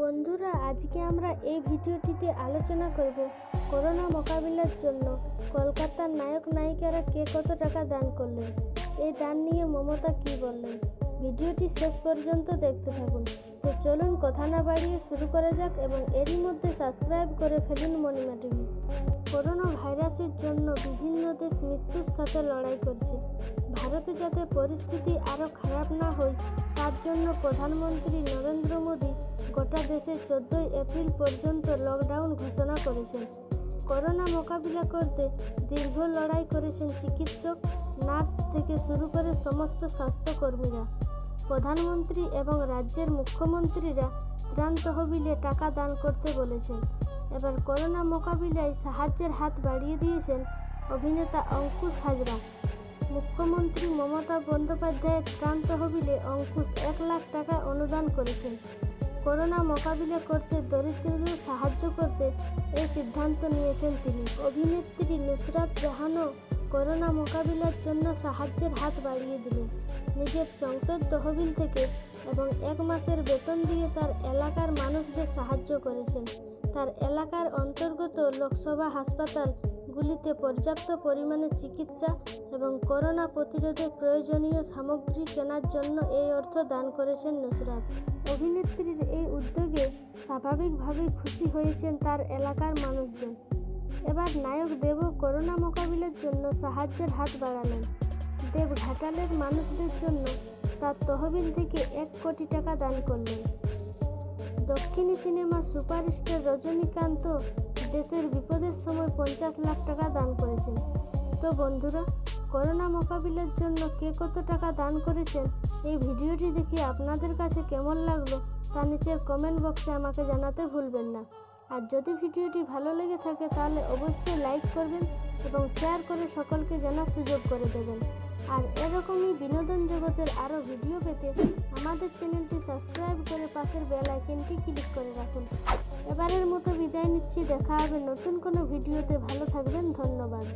বন্ধুরা, আজকে আমরা এই ভিডিওটিতে আলোচনা করব করোনা মোকাবিলার জন্য কলকাতার নায়ক নায়িকারা কে কত টাকা দান করলেন? এই দান নিয়ে মমতা কি বললেন? ভিডিওটি শেষ পর্যন্ত দেখতে থাকুন। তো চলুন, কথা না বাড়িয়ে শুরু করা যাক এবং এরই মধ্যে সাবস্ক্রাইব করে ফেলুন মণিমা টিভি করোনা ভাইরাসের জন্য বিভিন্ন দেশ মৃত্যুর সাথে লড়াই করছে। ভারতে যাতে পরিস্থিতি আরও খারাপ না হয়, তার জন্য প্রধানমন্ত্রী নরেন্দ্র মোদী গোটা দেশে চোদ্দোই এপ্রিল পর্যন্ত লকডাউন ঘোষণা করেছেন। করোনা মোকাবিলা করতে দীর্ঘ লড়াই করেছেন চিকিৎসক, নার্স থেকে শুরু করে সমস্ত স্বাস্থ্যকর্মীরা। প্রধানমন্ত্রী এবং রাজ্যের মুখ্যমন্ত্রীরা ত্রাণ তহবিলে টাকা দান করতে বলেছেন। এবার করোনা মোকাবিলায় সাহায্যের হাত বাড়িয়ে দিয়েছেন অভিনেতা অঙ্কুশ হাজরা। মুখ্যমন্ত্রী মমতা বন্দ্যোপাধ্যায়ের ত্রাণ তহবিলে অঙ্কুশ এক লাখ টাকা অনুদান করেছেন। করোনা মোকাবিলা করতে দরিদ্রদের সাহায্য করতে এই সিদ্ধান্ত নিয়েছেন তিনি। অভিনেত্রী নুসরাত জাহানও করোনা মোকাবিলার জন্য সাহায্যের হাত বাড়িয়ে দিলেন। নিজের সংসদ তহবিল থেকে এবং এক মাসের বেতন দিয়ে তার এলাকার মানুষদের সাহায্য করেছেন। তার এলাকার অন্তর্গত লোকসভা হাসপাতালগুলিতে পর্যাপ্ত পরিমাণে চিকিৎসা এবং করোনা প্রতিরোধে প্রয়োজনীয় সামগ্রী কেনার জন্য এই অর্থ দান করেছেন নুসরাত। অভিনেত্রীর এই উদ্যোগে স্বাভাবিকভাবেই খুশি হয়েছেন তার এলাকার মানুষজন। এবার নায়ক দেবও করোনা মোকাবিলার জন্য সাহায্যের হাত বাড়ালেন। দেব ঘাটালের মানুষদের জন্য তার তহবিল থেকে এক কোটি টাকা দান করলেন। দক্ষিণী সিনেমা সুপারস্টার রজনীকান্ত দেশের বিপদের সময় পঞ্চাশ লাখ টাকা দান করেছেন। তো বন্ধুরা, করোনা মোকাবিলার জন্য কে কত টাকা দান করেছেন? এই ভিডিওটি দেখে আপনাদের কাছে কেমন লাগল তা নিচের কমেন্ট বক্সে আমাকে জানাতে ভুলবেন না। আর যদি ভিডিওটি ভালো লেগে থাকে তাহলে অবশ্যই লাইক করবেন এবং শেয়ার করে সকলকে জানার সুযোগ করে দেবেন। আর এরকমই বিনোদন জগতের আরও ভিডিও পেতে আমাদের চ্যানেলটি সাবস্ক্রাইব করে পাশের বেল আইকনটি ক্লিক করে রাখুন। এবারের মতো বিদায় নিচ্ছি, দেখা হবে নতুন কোনো ভিডিওতে ভালো থাকবেন, ধন্যবাদ।